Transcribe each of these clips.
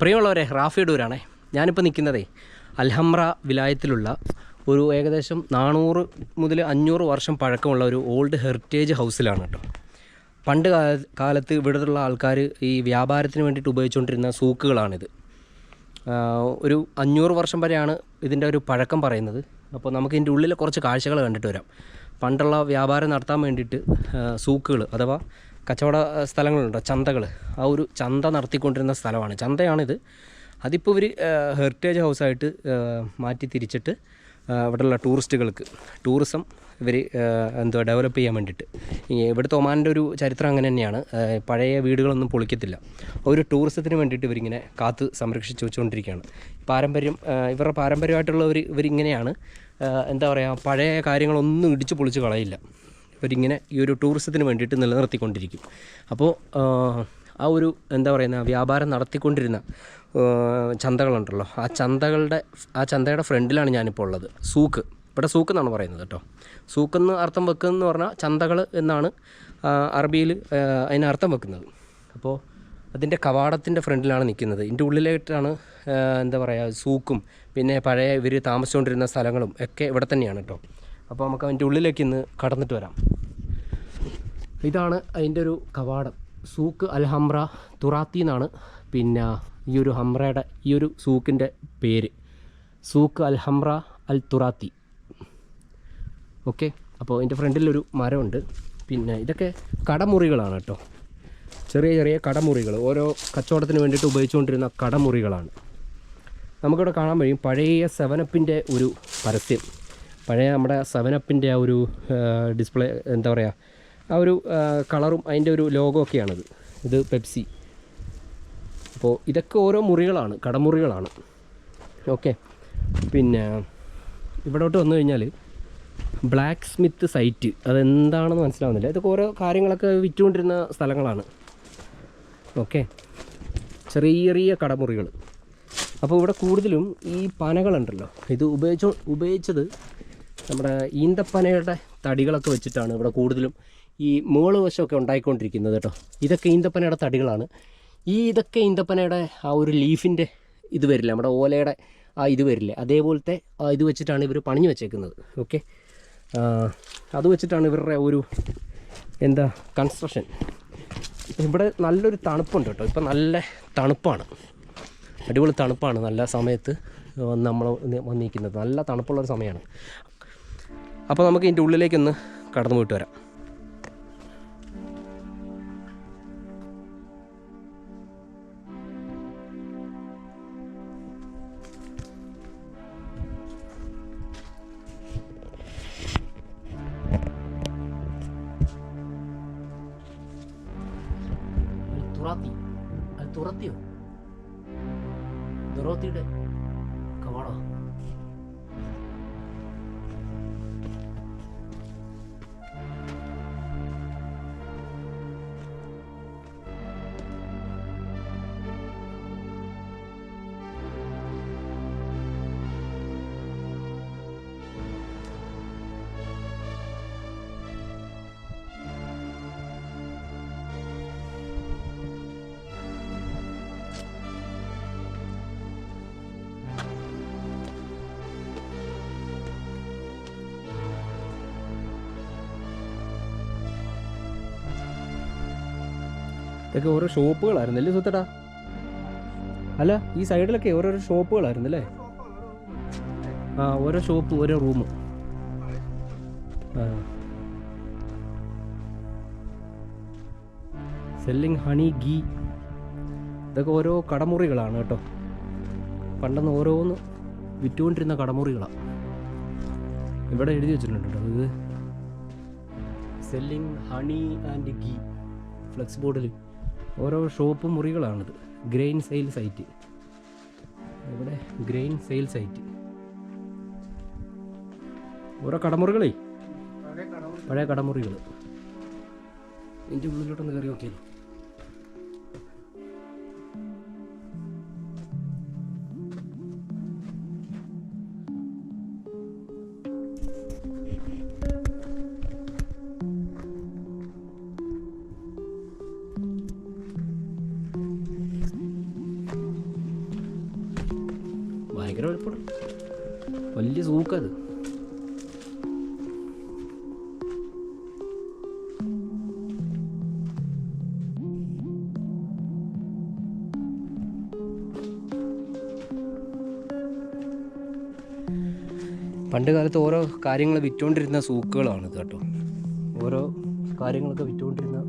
പ്രിയമുള്ളവരെ റാഫി ഡൂരാണേ ഞാനിപ്പോൾ നിൽക്കുന്നതേ അൽഹംറ വിലായത്തിലുള്ള ഒരു ഏകദേശം നാനൂറ് മുതൽ അഞ്ഞൂറ് വർഷം പഴക്കമുള്ള ഒരു ഓൾഡ് ഹെറിറ്റേജ് ഹൗസിലാണ് കേട്ടോ. പണ്ട് കാല- കാലത്ത് ഇവിടെയുള്ള ആൾക്കാർ ഈ വ്യാപാരത്തിന് വേണ്ടിയിട്ട് ഉപയോഗിച്ചുകൊണ്ടിരുന്ന സൂക്കുകളാണിത്. ഒരു അഞ്ഞൂറ് വർഷം വരെയാണ് ഇതിന്റെ ഒരു പഴക്കം പറയുന്നത്. അപ്പോൾ നമുക്ക് ഇതിന്റെ ഉള്ളിലെ കുറച്ച് കാഴ്ചകൾ കണ്ടിട്ട് വരാം. പണ്ടുള്ള വ്യാപാരം നടത്താൻ വേണ്ടിയിട്ട് സൂക്കുകൾ അഥവാ കച്ചവട സ്ഥലങ്ങളുണ്ട്? ചന്തകൾ ആ ഒരു ചന്ത നടത്തിക്കൊണ്ടിരുന്ന സ്ഥലമാണ്. ചന്തയാണിത്. അതിപ്പോൾ ഇവർ ഹെറിറ്റേജ് ഹൗസായിട്ട് മാറ്റി തിരിച്ചിട്ട് ഇവിടെയുള്ള ടൂറിസ്റ്റുകൾക്ക് ടൂറിസം ഇവർ എന്തോ ഡെവലപ്പ് ചെയ്യാൻ വേണ്ടിയിട്ട്. ഇവിടുത്തെ ഒമാന്റെ ഒരു ചരിത്രം അങ്ങനെ തന്നെയാണ്. പഴയ വീടുകളൊന്നും പൊളിക്കത്തില്ല. ഒരു ടൂറിസത്തിന് വേണ്ടിയിട്ട് ഇവരിങ്ങനെ കാത്ത് സംരക്ഷിച്ച് വെച്ചുകൊണ്ടിരിക്കുകയാണ്. പാരമ്പര്യം ഇവരുടെ പാരമ്പര്യമായിട്ടുള്ളവർ ഇവരിങ്ങനെയാണ്. എന്താ പറയുക പഴയ കാര്യങ്ങളൊന്നും ഇടിച്ച് പൊളിച്ച് കളയില്ല. ഇവരിങ്ങനെ ഈ ഒരു ടൂറിസത്തിന് വേണ്ടിയിട്ട് നിലനിർത്തിക്കൊണ്ടിരിക്കും. അപ്പോൾ ആ, ഒരു എന്താ പറയുന്ന വ്യാപാരം നടത്തിക്കൊണ്ടിരുന്ന ചന്തകളുണ്ടല്ലോ. ആ ചന്തകളുടെ ആ ചന്തയുടെ ഫ്രണ്ടിലാണ് ഞാനിപ്പോൾ ഉള്ളത്. സൂക്ക്. ഇവിടെ സൂക്ക് എന്നാണ് പറയുന്നത് കേട്ടോ. സൂക്ക് എന്ന് അർത്ഥം വെക്കുന്നതെന്ന് പറഞ്ഞാൽ ചന്തകൾ എന്നാണ് അറബിയിൽ അതിന് അർത്ഥം വെക്കുന്നത്. അപ്പോൾ അതിന്റെ കവാടത്തിന്റെ ഫ്രണ്ടിലാണ് നിൽക്കുന്നത്. ഇതിന്റെ ഉള്ളിലായിട്ടാണ് എന്താ പറയുക സൂക്കും പിന്നെ പഴയ ഇവർ താമസിച്ചുകൊണ്ടിരുന്ന സ്ഥലങ്ങളും ഒക്കെ ഇവിടെ തന്നെയാണ് കേട്ടോ. അപ്പോൾ നമുക്ക് അതിന്റെ ഉള്ളിലേക്ക് ഇന്ന് കടന്നിട്ട് വരാം. ഇതാണ് അതിന്റെ ഒരു കവാടം. സൂക്ക് അൽ ഹംറ തുറാത്തി എന്നാണ് പിന്നെ ഈ ഒരു ഹംറയുടെ ഈ ഒരു സൂക്കിന്റെ പേര്. Souq Al Hamra Al Turathi. Okay? അപ്പോൾ അതിന്റെ ഫ്രണ്ടിലൊരു മരമുണ്ട്. പിന്നെ ഇതൊക്കെ കടമുറികളാണ് കേട്ടോ. ചെറിയ ചെറിയ കടമുറികൾ. ഓരോ കച്ചവടത്തിന് വേണ്ടിയിട്ട് ഉപയോഗിച്ചുകൊണ്ടിരുന്ന കടമുറികളാണ്. നമുക്കിവിടെ കാണാൻ കഴിയും പഴയ സെവനപ്പിന്റെ ഒരു പരസ്യം. പഴയ നമ്മുടെ സെവനപ്പിന്റെ ആ ഒരു ഡിസ്പ്ലേ എന്താ പറയുക ആ ഒരു കളറും അതിന്റെ ഒരു ലോഗോ ഒക്കെയാണിത്. ഇത് പെപ്സി അപ്പോൾ ഇതൊക്കെ ഓരോ മുറികളാണ് കടമുറികളാണ്. ഓക്കെ പിന്നെ ഇവിടോട്ട് വന്നു കഴിഞ്ഞാൽ ബ്ലാക്ക് സ്മിത്ത് സൈറ്റ് അതെന്താണെന്ന് മനസ്സിലാവുന്നില്ല. ഇതൊക്കെ ഓരോ കാര്യങ്ങളൊക്കെ വിറ്റുകൊണ്ടിരുന്ന സ്ഥലങ്ങളാണ്. ഓക്കെ ചെറിയ ചെറിയ കടമുറികൾ അപ്പോൾ ഇവിടെ കൂടുതലും ഈ പനകളുണ്ടല്ലോ. ഇത് ഉപയോഗിച്ച ഉപയോഗിച്ചത് നമ്മുടെ ഈന്തപ്പനയുടെ തടികളൊക്കെ വെച്ചിട്ടാണ് ഇവിടെ കൂടുതലും ഈ മുകൾ വശമൊക്കെ ഉണ്ടായിക്കൊണ്ടിരിക്കുന്നത് കേട്ടോ. ഇതൊക്കെ ഈന്തപ്പനയുടെ തടികളാണ്. ഈ ഇതൊക്കെ ഈന്തപ്പനയുടെ ആ ഒരു ലീഫിന്റെ ഇത് വരില്ല നമ്മുടെ ഓലയുടെ ആ ഇത് വരില്ലേ. അതേപോലത്തെ ഇത് വെച്ചിട്ടാണ് ഇവർ പണിഞ്ഞു വെച്ചേക്കുന്നത്. ഓക്കെ? അത് വെച്ചിട്ടാണ് ഇവരുടെ ഒരു എന്താ കൺസ്ട്രക്ഷൻ ഇവിടെ നല്ലൊരു തണുപ്പുണ്ട് കേട്ടോ. ഇപ്പം നല്ല തണുപ്പാണ്. അടിപൊളി തണുപ്പാണ്. നല്ല സമയത്ത് നമ്മൾ വന്നിരിക്കുന്നത്. നല്ല തണുപ്പുള്ളൊരു സമയമാണ്. അപ്പോൾ നമുക്ക് ഇതിന്റെ ഉള്ളിലേക്കൊന്ന് കടന്നു പോയിട്ട് വരാം. ഇതൊക്കെ ഓരോ ഷോപ്പുകളായിരുന്നു അല്ലേ സുത്തടാ അല്ല ഈ സൈഡിലൊക്കെ ഓരോരോ ഷോപ്പുകളായിരുന്നു അല്ലേ? ആ ഓരോ ഷോപ്പ് ഓരോ റൂം സെല്ലിങ് ഹണി ഗീ ഇതൊക്കെ ഓരോ കടമുറികളാണ് കേട്ടോ. പണ്ടെന്ന് ഓരോന്ന് വിറ്റുകൊണ്ടിരുന്ന കടമുറികളാണ് ഇവിടെ എഴുതി വെച്ചിട്ടുണ്ട് കേട്ടോ ഇത്. Selling honey and ghee flex ബോർഡിൽ ഓരോ ഷോപ്പ് മുറികളാണിത്. Grain sale site. ഇവിടെ ഗ്രെയിൻ സെയിൽ സൈറ്റ്. ഓരോ കടമുറികളേ? പഴയ കടമുറികൾ ഇതിന്റെ ഉള്ളിലോട്ടൊന്ന് കയറി നോക്കിയാലോ? ഭയങ്കര എളുപ്പമാണ് വലിയ സൂക്കത്. പണ്ട് കാലത്ത് ഓരോ കാര്യങ്ങൾ വിറ്റുകൊണ്ടിരുന്ന സൂക്കുകളാണ് കേട്ടോ. ഓരോ കാര്യങ്ങളൊക്കെ വിറ്റുകൊണ്ടിരുന്ന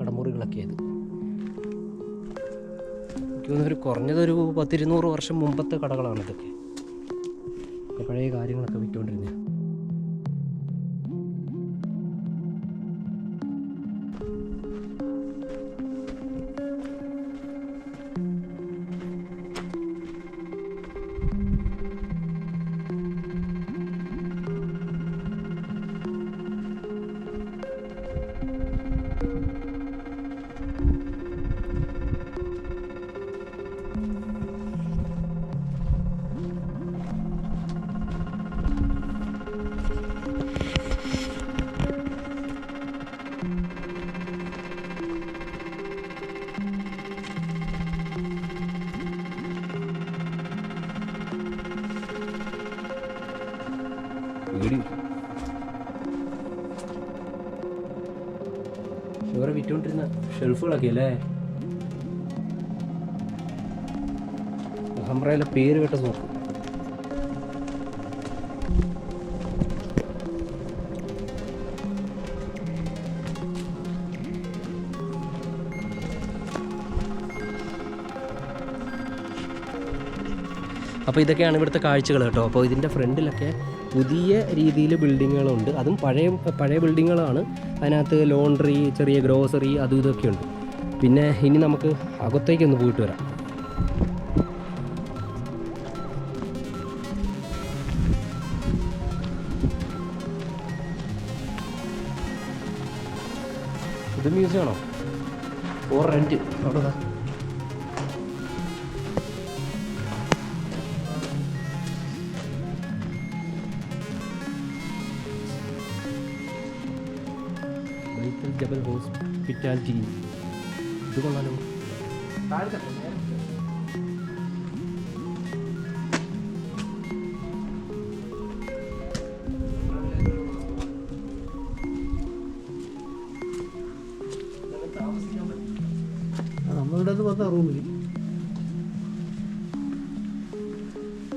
കടമുറികളൊക്കെ തോന്നുന്നു ഒരു കുറഞ്ഞതൊരു പത്തിരുന്നൂറ് വർഷം മുമ്പത്തെ കടകളാണ് ഇതൊക്കെ. പഴയ കാര്യങ്ങളൊക്കെ വിറ്റുകൊണ്ടിരുന്നത് വിറ്റുകൊണ്ടിരുന്ന ഷെൽഫുകളൊക്കെ അല്ലേ? ഹംറയിലെ പേര് കേട്ടത് നോക്കും. അപ്പോൾ ഇതൊക്കെയാണ് ഇവിടുത്തെ കാഴ്ചകൾ കേട്ടോ. അപ്പോൾ ഇതിന്റെ ഫ്രണ്ടിലൊക്കെ പുതിയ രീതിയിൽ ബിൽഡിങ്ങുകളുണ്ട്. അതും പഴയ പഴയ ബിൽഡിങ്ങുകളാണ്. അതിനകത്ത് ലോണ്ടറി ചെറിയ ഗ്രോസറി അതും ഇതൊക്കെ ഉണ്ട്. പിന്നെ ഇനി നമുക്ക് അകത്തേക്കൊന്ന് പോയിട്ട് വരാം. ഇത് മ്യൂസിയം ആണോ? ഓർ റെന്റ് അവിടെ ജബൽ ഹോസ്പിറ്റാലിറ്റി ഇത് കൊള്ളാലോ. നമ്മളുടെ വന്ന റൂമിൽ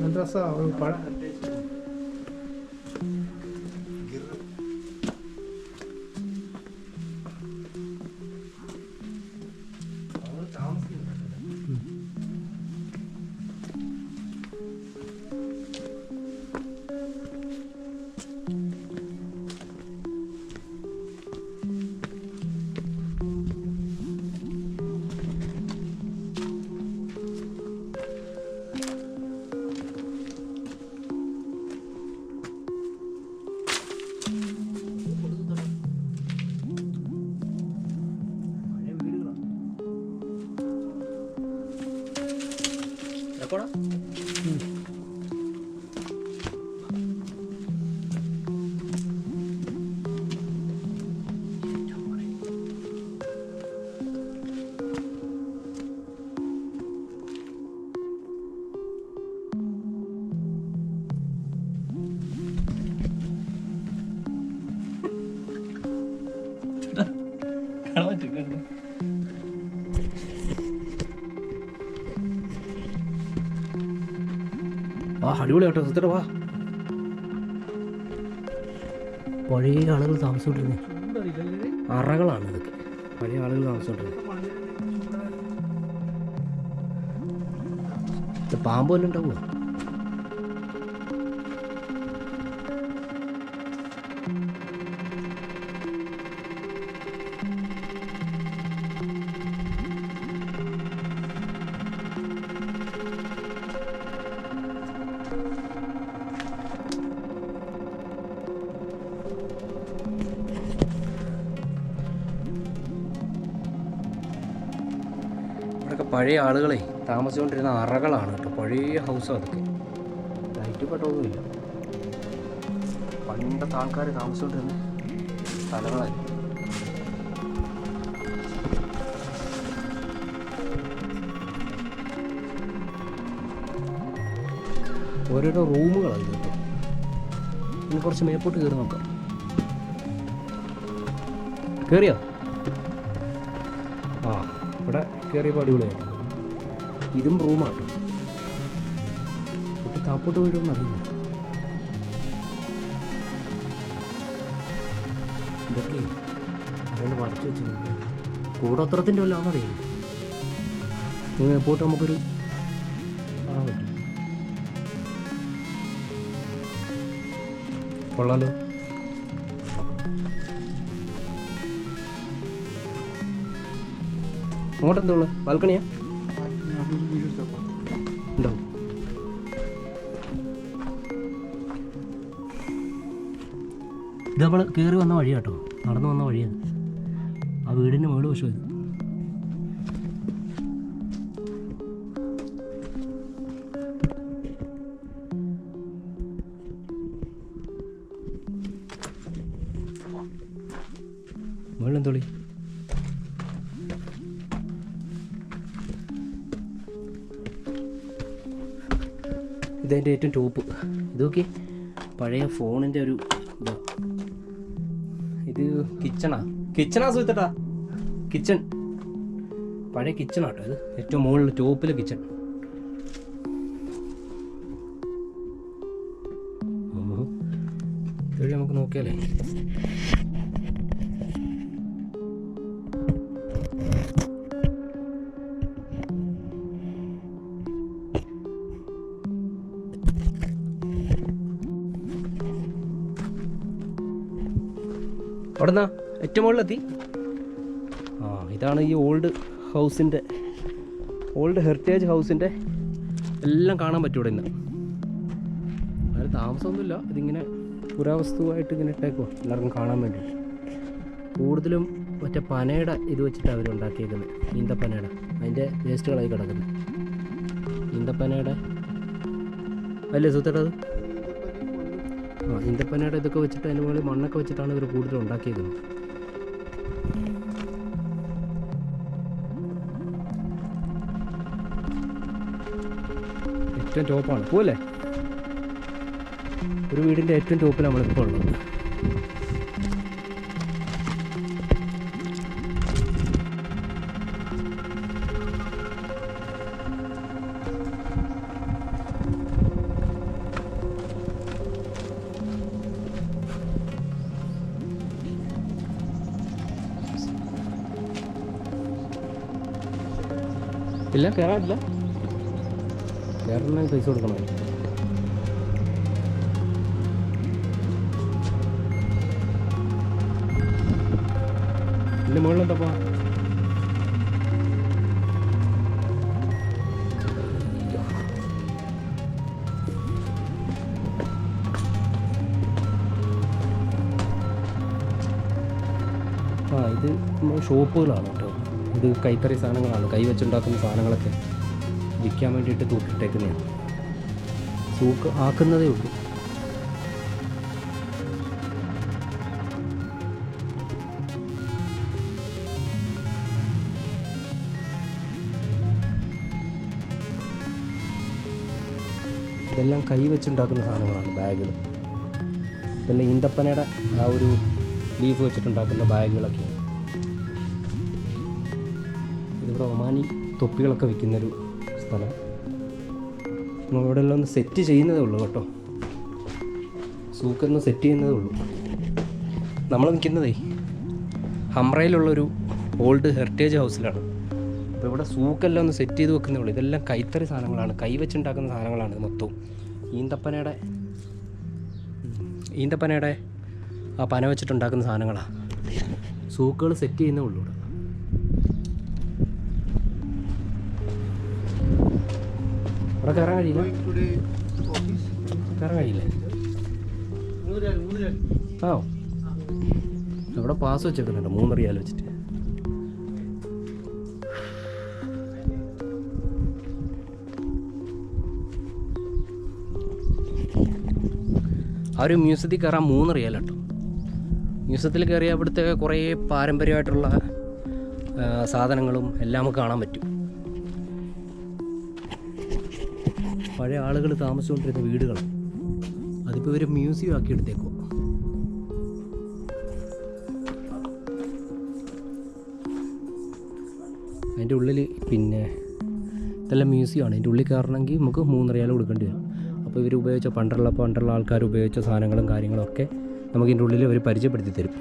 നല്ല രസമാണ് ആ അടിപൊളി സുത്തര വാ. പഴയ ആളുകൾ താമസിച്ചോണ്ടിരുന്നത് അറകളാണ് ഇതൊക്കെ. പഴയ ആളുകൾ താമസിച്ചോണ്ടിരുന്നത് പാമ്പ് ഉണ്ടാവുമോ? പഴയ ആളുകളെ താമസിച്ചുകൊണ്ടിരുന്ന അറകളാണ് കേട്ടോ. പഴയ ഹൗസ് അതൊക്കെ. ലൈറ്റ് പെട്ടൊന്നുമില്ല പണ്ടത്തെ ആൾക്കാർ താമസിച്ചുകൊണ്ടിരുന്ന സ്ഥലങ്ങളായിരുന്നു. ഓരോരോ റൂമുകളാണ് കേട്ടോ. ഇനി കുറച്ച് മേപ്പോട്ട് കയറി നോക്കാം. കയറിയോ ആ ഇവിടെ കയറിയപ്പോൾ അടിപൊളിയായിട്ട് ഇതും റൂമാണ്. കുട്ടി താപ്പോട്ട് വീഴുമെന്ന് അറിയില്ല. ഇതൊക്കെ അയാൾ വരച്ചു വെച്ചിട്ടുണ്ട്. കൂടോത്രത്തിന്റെ വല്ലതാണെന്ന് അറിയില്ല. പോയിട്ട് നമുക്കൊരു കൊള്ളാലോ. അങ്ങോട്ടെന്തോളൂ ബാൽക്കണിയാ? നമ്മൾ കയറി വന്ന വഴിയാട്ടോ നടന്നു വന്ന വഴിയാണ് ആ വീടിന്റെ മുകളിൽ വശം ഇത് എന്തോളി? ഇതതിന്റെ ഏറ്റവും ടോപ്പ്. ഇതൊക്കെ പഴയ ഫോണിന്റെ ഒരു ഇതാ. ഇത് കിച്ചണാ കിച്ചണാ സുഹൃത്തട്ടാ. കിച്ചൺ പഴയ കിച്ചണാട്ടോ ഇത്. ഏറ്റവും മുകളിൽ ടോപ്പിലെ കിച്ചൺ നമുക്ക് നോക്കിയാലേ. അവിടെന്നാ? ഏറ്റവും മുകളിലെത്തി. ആ ഇതാണ് ഈ ഓൾഡ് ഹൗസിന്റെ ഓൾഡ് ഹെറിറ്റേജ് ഹൗസിന്റെ എല്ലാം കാണാൻ പറ്റും ഇവിടെ ഇന്ന്. അതിൽ താമസമൊന്നുമില്ല. ഇതിങ്ങനെ പുരാവസ്തുവായിട്ട് ഇങ്ങനെ ഇട്ടേക്കോ എല്ലാവർക്കും കാണാൻ വേണ്ടി. കൂടുതലും മറ്റേ പനയുടെ ഇത് വെച്ചിട്ട് അവർ ഉണ്ടാക്കിയേക്കുന്നത് ഈന്തപ്പനയുടെ. അതിന്റെ വേസ്റ്റുകളായി കിടക്കുന്നത് ഈന്തപ്പനയുടെ. അല്ലേ സുത്തേട്ടത് ആ ഈന്തപ്പനയുടെ ഇതൊക്കെ വെച്ചിട്ട് അതിന് മുകളിൽ മണ്ണൊക്കെ വെച്ചിട്ടാണ് ഇവർ കൂടുതൽ ഉണ്ടാക്കിയത്. ഏറ്റവും ടോപ്പാണ്. പോലെ ഒരു വീടിന്റെ ഏറ്റവും ടോപ്പിൽ നമ്മളിപ്പോൾ ഉള്ളത്. ഇല്ല കയറാനില്ല കയറണമെങ്കിൽ പൈസ കൊടുക്കണം. ഇതിന്റെ മുകളിൽ എന്താ ആ ഇത് ഷോപ്പുകളാണ് കേട്ടോ. ഇത് കൈത്തറി സാധനങ്ങളാണ്. കൈ വെച്ചുണ്ടാക്കുന്ന സാധനങ്ങളൊക്കെ വിൽക്കാൻ വേണ്ടിയിട്ട് തൂക്കിയിട്ടേക്കുന്നതാണ് സൂക്ക് ആക്കുന്നതേ ഉള്ളൂ. ഇതെല്ലാം കൈ വെച്ചുണ്ടാക്കുന്ന സാധനങ്ങളാണ് ബാഗുകൾ. ഇതെല്ലാം ഈന്തപ്പനയുടെ ആ ഒരു ലീഫ് വെച്ചിട്ടുണ്ടാക്കുന്ന ബാഗുകളൊക്കെയാണ്. ഇതിവിടെ ഒമാനി തൊപ്പികളൊക്കെ വിൽക്കുന്നൊരു സ്ഥലം. നമ്മളിവിടെ എല്ലാം ഒന്ന് സെറ്റ് ചെയ്യുന്നതേ ഉള്ളൂ കേട്ടോ. സൂക്കൊന്ന് സെറ്റ് ചെയ്യുന്നതേ ഉള്ളൂ. നമ്മൾ നിൽക്കുന്നതേ ഹംറയിലുള്ളൊരു ഓൾഡ് ഹെറിറ്റേജ് ഹൗസിലാണ്. അപ്പോൾ ഇവിടെ സൂക്കെല്ലാം ഒന്ന് സെറ്റ് ചെയ്ത് വെക്കുന്നേ ഉള്ളൂ. ഇതെല്ലാം കൈത്തറി സാധനങ്ങളാണ്. കൈവച്ചുണ്ടാക്കുന്ന സാധനങ്ങളാണ് ഇത് മൊത്തവും. ഈന്തപ്പനയുടെ ഈന്തപ്പനയുടെ ആ പന വെച്ചിട്ടുണ്ടാക്കുന്ന സാധനങ്ങളാണ് സൂക്കുകൾ സെറ്റ് ചെയ്യുന്നേ ഉള്ളൂ ഇവിടെ. ഇവിടെ കയറാൻ കഴിയില്ല. കയറാൻ കഴിയില്ലേ. ആ ഇവിടെ പാസ് വെച്ചേക്കുന്നുണ്ട്. മൂന്ന് റിയാൽ വെച്ചിട്ട്. ആ ഒരു മ്യൂസിയത്തിൽ കയറാൻ മൂന്ന് റിയാൽ കേട്ടോ. മ്യൂസിയത്തിൽ കയറിയ അവിടുത്തെ കുറേ പാരമ്പര്യമായിട്ടുള്ള സാധനങ്ങളും എല്ലാം നമുക്ക് കാണാൻ പറ്റും. പഴയ ആളുകൾ താമസിച്ചുകൊണ്ടിരുന്ന വീടുകൾ. അതിപ്പോൾ ഇവർ മ്യൂസിയം ആക്കി എടുത്തേക്കോ അതിന്റെ ഉള്ളിൽ പിന്നെ ഇതെല്ലാം മ്യൂസിയമാണ് അതിന്റെ ഉള്ളിൽ കയറണമെങ്കിൽ നമുക്ക് മൂന്നറിയാലും കൊടുക്കേണ്ടി വരും. അപ്പോൾ ഇവർ ഉപയോഗിച്ച പണ്ടുള്ള പണ്ടുള്ള ആൾക്കാർ ഉപയോഗിച്ച സാധനങ്ങളും കാര്യങ്ങളും ഒക്കെ നമുക്ക് ഇതിന്റെ ഉള്ളിൽ അവർ പരിചയപ്പെടുത്തി തരും.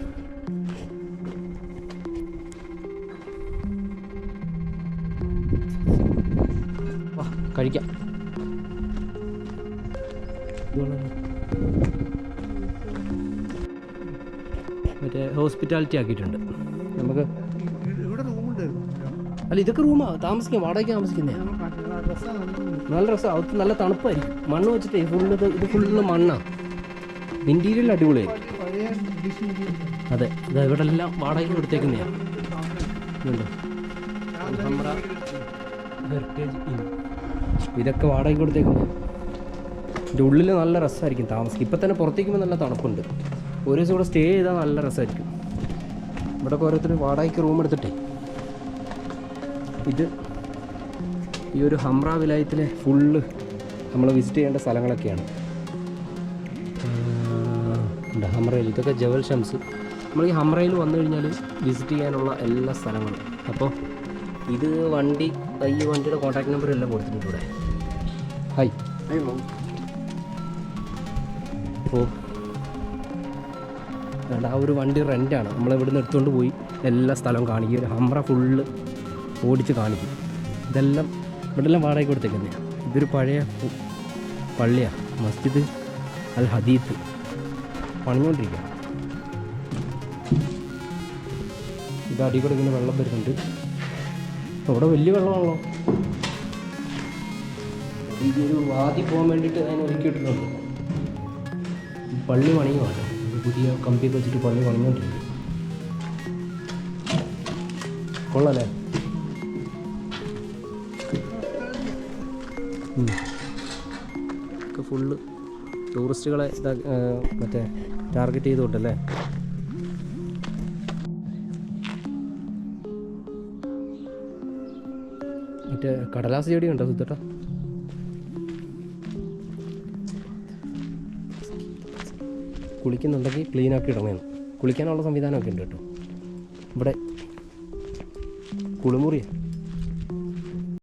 മറ്റേ ഹോസ്പിറ്റാലിറ്റി ആക്കിയിട്ടുണ്ട്. നമുക്ക് അല്ല ഇതൊക്കെ റൂമാ. താമസിക്കാം വാടകയ്ക്ക് താമസിക്കുന്നേ. നല്ല രസം. അകത്ത് നല്ല തണുപ്പായിരിക്കും. മണ്ണ് വെച്ചിട്ടേ ഫുള്ള് ഇത് ഫുള്ള് മണ്ണാ. ഇന്റീരിയൽ അടിപൊളിയായിരിക്കും. അതെ. ഇത് ഇവിടെ എല്ലാം വാടകയ്ക്ക് ഇൻ ഇതൊക്കെ വാടകയ്ക്ക് കൊടുത്തേക്കുന്നത് ഇതിന്റെ ഉള്ളിൽ നല്ല രസമായിരിക്കും താമസിക്കും ഇപ്പം തന്നെ പുറത്തേക്കുമ്പോൾ നല്ല തണുപ്പുണ്ട്. ഒരു ദിവസം ഇവിടെ സ്റ്റേ ചെയ്താൽ നല്ല രസമായിരിക്കും ഇവിടെ ഓരോരുത്തർ വാടകയ്ക്ക് റൂം എടുത്തിട്ടേ. ഇത് ഈ ഒരു ഹംറ വിലായത്തിലെ ഫുള്ള് നമ്മൾ വിസിറ്റ് ചെയ്യേണ്ട സ്ഥലങ്ങളൊക്കെയാണ്. ഹംറയിൽ. ഇതൊക്കെ ജവൽ ഷംസ്. നമ്മൾ ഈ ഹംറയിൽ വന്നു കഴിഞ്ഞാൽ വിസിറ്റ് ചെയ്യാനുള്ള എല്ലാ സ്ഥലങ്ങളും. അപ്പോൾ ഇത് വണ്ടി ഈ വണ്ടിയുടെ കോൺടാക്ട് നമ്പർ എല്ലാം കൊടുത്തിട്ടുണ്ട് ഇവിടെ. ഹായ് അപ്പോൾ വേണ്ട ആ ഒരു വണ്ടി റെന്റാണ് നമ്മൾ ഇവിടുന്ന് എടുത്തുകൊണ്ട് പോയി എല്ലാ സ്ഥലവും കാണിക്കും. ഒരു ഹംറ ഫുള്ള് ഓടിച്ച് കാണിക്കും. ഇതെല്ലാം ഇവിടെ എല്ലാം വാടകയ്ക്ക് കൊടുത്തേക്കുന്നത് ഇതൊരു പഴയ പള്ളിയാണ് മസ്ജിദ് അൽ ഹദീത്ത് പണിഞ്ഞുകൊണ്ടിരിക്കുക ഇത് അടി കൂടെ ഇങ്ങനെ വെള്ളം വരുന്നുണ്ട്. അവിടെ വലിയ വെള്ളമാണല്ലോ. ഒരു വാതി പോകാൻ വേണ്ടിയിട്ട് അതിന് ഒരുക്കിയിട്ടുണ്ട് പള്ളി പണിയുമാണ് പുതിയ കമ്പി വെച്ചിട്ട് പള്ളി പണിഞ്ഞുകൊണ്ടിരിക്കും കൊള്ളാല്ലേ. ഒക്കെ ഫുള്ള് ടൂറിസ്റ്റുകളെ ഇതാ മറ്റേ ടാർഗറ്റ് ചെയ്തുകൊണ്ടല്ലേ? മറ്റേ കടലാസ് ചെടി ഉണ്ടോ സുത്തേട്ടാ കുളിക്കുന്നുണ്ടെങ്കിൽ ക്ലീൻ ആക്കി ഇടണേന്ന്. കുളിക്കാനുള്ള സംവിധാനമൊക്കെ ഉണ്ട് കേട്ടോ. ഇവിടെ കുളിമുറിയാണ്